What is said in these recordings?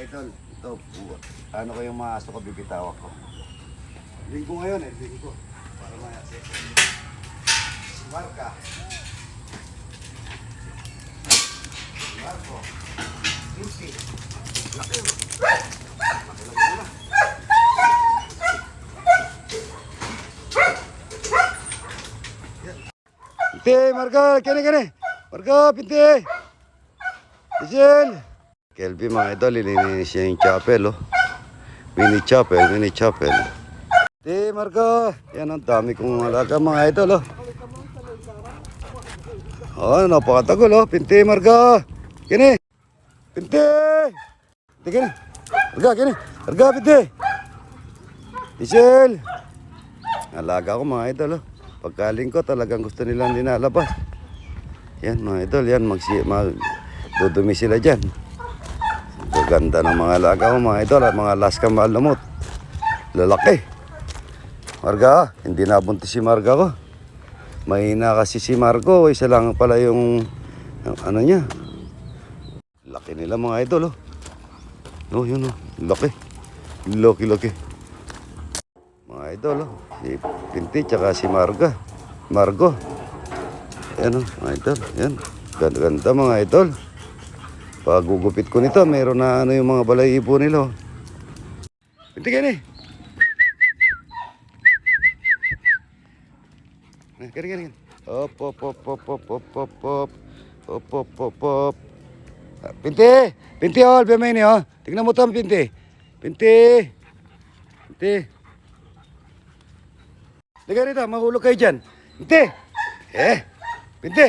idol. Ito, ano ko yung mga aso ko bibitawak ko. Linggo ngayon eh, linggo. Para maya. Marka. Marco. Pinti. Laki. Laki lang muna. Pinti, Marco, kini kini. Marco, Pinti. Isil. Kelby mga idol, ilinis niya yung chapel, oh. Mini chapel, mini chapel. Pinti, Marco. Yan ang dami kong alaga mga idol, oh. Oh, napakatagol, oh. Pinti, Marco. Kini. Pinti. Pinti, kini. Marga, kini. Marga, Pinti. Isil. Alaga ko mga idol, oh. Pagkaling ko talagang gusto nilang dinalabas. Yan mga idol, yan magsi mag dudumi sila diyan. Ganda ng mga alaga ko mga idol at mga Alaska malamot. Lalaki. Marga, hindi nabuntis si Marga ko. Mahina kasi si Marco, isa lang pala yung, yung ano niya. Laki nila mga idol oh. Oh, yun oh. Laki. Laki, laki. Mga idol oh. Si Pinti tsaka si Marga. Margo. Yan oh, mga idol. Yan. Ganda, ganda mga idol. Pag gugupit ko nito, meron na ano yung mga balayibo nila. ni. Eh, Kani, kani, kani. Hop, hop, hop, hop, hop, hop, hop, hop. Hop, hop, hop, hop. Ah, Pinti! Pinti, oh, alpemay ni, oh. Tingnan mo to, Pinti. Pinti! Pinti! Liga rito, mahulog kayo dyan. Pinti! Eh! Pinti!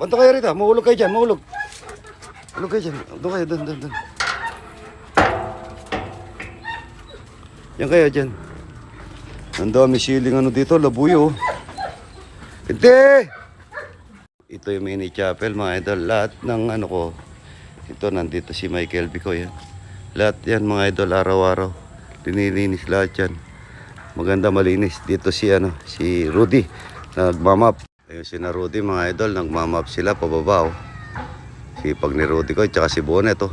Banto kayo rito, mahulog kayo dyan, mahulog. Mahulog kayo dyan. Doon kayo, doon, doon, doon. Yan kayo dyan. Ang dami siling ano dito, labuyo. Pinti! Ito yung mini chapel mga idol. Lahat ng ano ko, ito nandito si Michael Bico yan. Lahat yan mga idol araw-araw. Linilinis lahat yan. Maganda malinis. Dito si ano, si Rudy nagmamap. Ayun si na Rudy mga idol, nagmamap sila pababa oh. Si pag ni Rudy ko, tsaka si Bonet oh.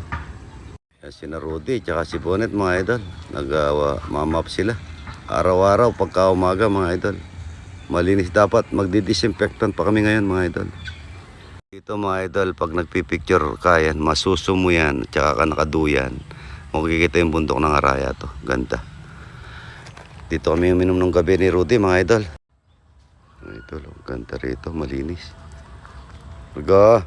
Yan si Rudy, tsaka si Bonet mga idol. Nag-mamap sila. Araw-araw pagka umaga mga idol. Malinis dapat. Magdi-disinfectant pa kami ngayon mga idol. Dito mga idol, pag nagpipicture ka yan, masusumo yan, tsaka ka nakaduyan. Makikita yung bundok ng Araya to. Ganda. Dito kami uminom ng gabi ni Rudy mga idol. Mga idol, oh, ganda rito, malinis. Marga,